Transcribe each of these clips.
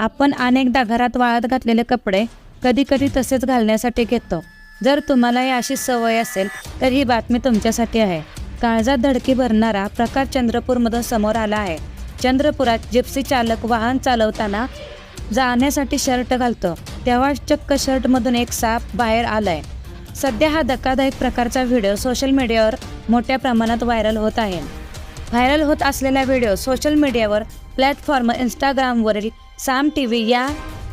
आपण अनेकदा घरात वाळत घातलेले कपडे कधी कधी तसेच घालण्यासाठी घेतो. जर तुम्हाला ही अशी सवय असेल तर ही बातमी तुमच्यासाठी आहे. काळजात धडकी भरणारा प्रकार चंद्रपूरमधून समोर आला आहे. चंद्रपुरात जिप्सी चालक वाहन चालवताना जाण्यासाठी शर्ट घालतो. तेव्हा चक्क शर्टमधून एक साप बाहेर आलाय. सध्या हा धक्कादायक प्रकारचा व्हिडिओ सोशल मीडियावर मोठ्या प्रमाणात व्हायरल होत आहे. व्हायरल होत असलेला व्हिडिओ सोशल मीडियावर प्लॅटफॉर्म इंस्टाग्रामवरील साम टी व्ही या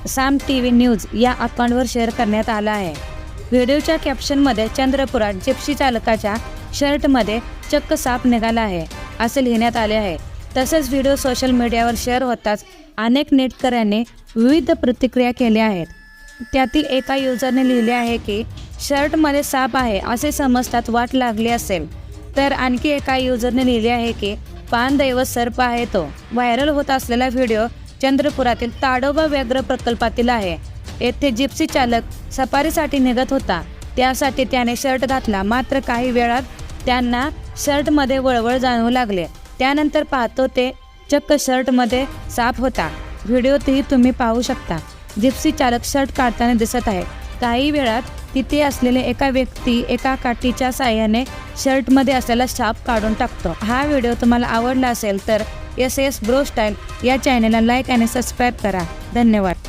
साम टी व्ही न्यूज या अकाउंटवर शेअर करण्यात आला आहे. व्हिडिओच्या कॅप्शनमध्ये चंद्रपुरात जिप्सी चालकाच्या शर्टमध्ये चक्क साप निघाला आहे असे लिहिण्यात आले आहे. तसेच व्हिडिओ सोशल मीडियावर शेअर होताच अनेक नेटकऱ्यांनी विविध प्रतिक्रिया केल्या आहेत. त्यातील एका युजरने लिहिले आहे की शर्टमध्ये साप आहे असे समजतात वाट लागली असेल. तर आणखी एका युजरने लिहिले आहे की पानदैवत सर्प आहे तो. व्हायरल होत असलेला व्हिडिओ चंद्रपुरातील ताडोबा व्याघ्र प्रकल्पातील आहे. येथे जिप्सी चालक सफारीसाठी निघत होता. त्यासाठी त्याने शर्ट घातला. मात्र काही वेळात त्यांना शर्टमध्ये वळवळ जाणवू लागले. त्यानंतर पाहतो ते चक्क शर्टमध्ये साप होता. व्हिडिओतही तुम्ही पाहू शकता. जिप्सी चालक शर्ट काढताना दिसत आहे. काही वेळात तिथे असलेले एका व्यक्ती एका काठीच्या साह्याने शर्टमध्ये असलेला साप काढून टाकतो. हा व्हिडिओ तुम्हाला आवडला असेल तर एस एस ब्रो स्टाईल या चॅनलला लाईक आणि सबस्क्राईब करा. धन्यवाद.